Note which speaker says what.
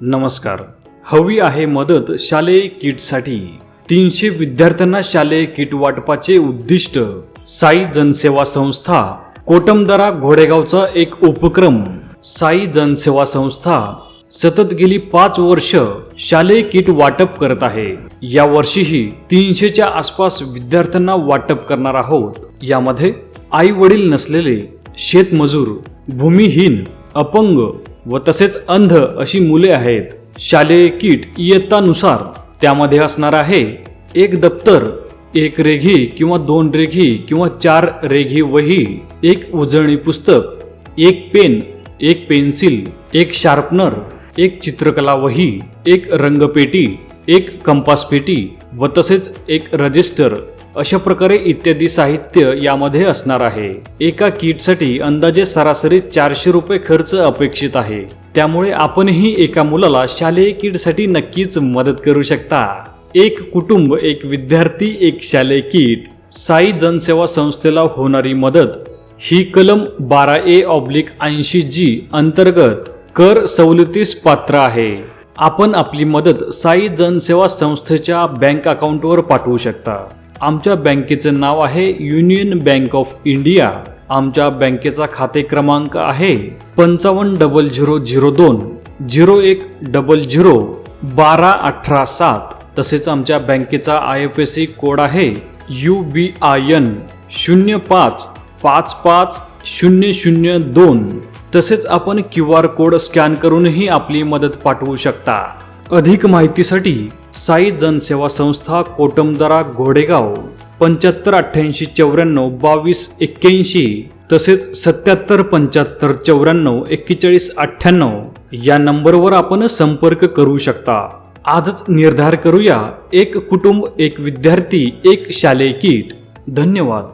Speaker 1: नमस्कार. हवी आहे मदत शालेय किटसाठी. तीनशे विद्यार्थ्यांना शालेय किट वाटपाचे उद्दिष्ट. साई जनसेवा संस्था कोटमदरा घोडेगावचा एक उपक्रम. साई जनसेवा संस्था सतत गेली पाच वर्ष शालेय किट वाटप करत आहे. या वर्षीही तीनशेच्या आसपास विद्यार्थ्यांना वाटप करणार आहोत. यामध्ये आई वडील नसलेले शेतमजूर भूमिहीन अपंग व तसेच अंध अशी मुले आहेत. शालेय किट इयत्तानुसार त्यामध्ये असणार आहे एक दप्तर एक रेघी किंवा दोन रेघी किंवा चार रेघी वही एक उजळणी पुस्तक एक पेन एक पेन्सिल एक शार्पनर एक चित्रकला वही एक रंगपेटी एक कंपास पेटी व तसेच एक रजिस्टर. अशा प्रकारे इत्यादी साहित्य यामध्ये असणार आहे. एका किटसाठी अंदाजे सरासरी चारशे रुपये खर्च अपेक्षित आहे. त्यामुळे आपणही एका मुलाला शालेय किटसाठी नक्कीच मदत करू शकता. एक कुटुंब एक विद्यार्थी एक शालेय किट साई जनसेवा संस्थेला होणारी मदत ही कलम बारा ए ऑब्लिक ऐंशी जी अंतर्गत कर सवलतीस पात्र आहे. आपण आपली मदत साई जनसेवा संस्थेच्या बँक अकाउंटवर पाठवू शकता. आमच्या बँकेचं नाव आहे युनियन बँक ऑफ इंडिया. आमच्या बँकेचा खाते क्रमांक आहे पंचावन्न डबल झिरो झिरो दोन झिरो एक डबल झिरो बारा अठरा सात. तसेच आमच्या बँकेचा I F S C code आहे यू बी आय एन शून्य पाच पाच पाच शून्य शून्य दोन. तसेच आपण क्यू आर कोड स्कॅन करूनही आपली मदत पाठवू शकता. अधिक माहितीसाठी साई जनसेवा संस्था कोटमदरा घोडेगाव पंच्याहत्तर अठ्ठ्याऐंशी चौऱ्याण्णव बावीस एक्क्याऐंशी तसेच सत्याहत्तर पंच्याहत्तर चौऱ्याण्णव एक्केचाळीस अठ्ठ्याण्णव या नंबरवर आपण संपर्क करू शकता. आजच निर्धार करूया एक कुटुंब एक विद्यार्थी एक शालेय किट. धन्यवाद.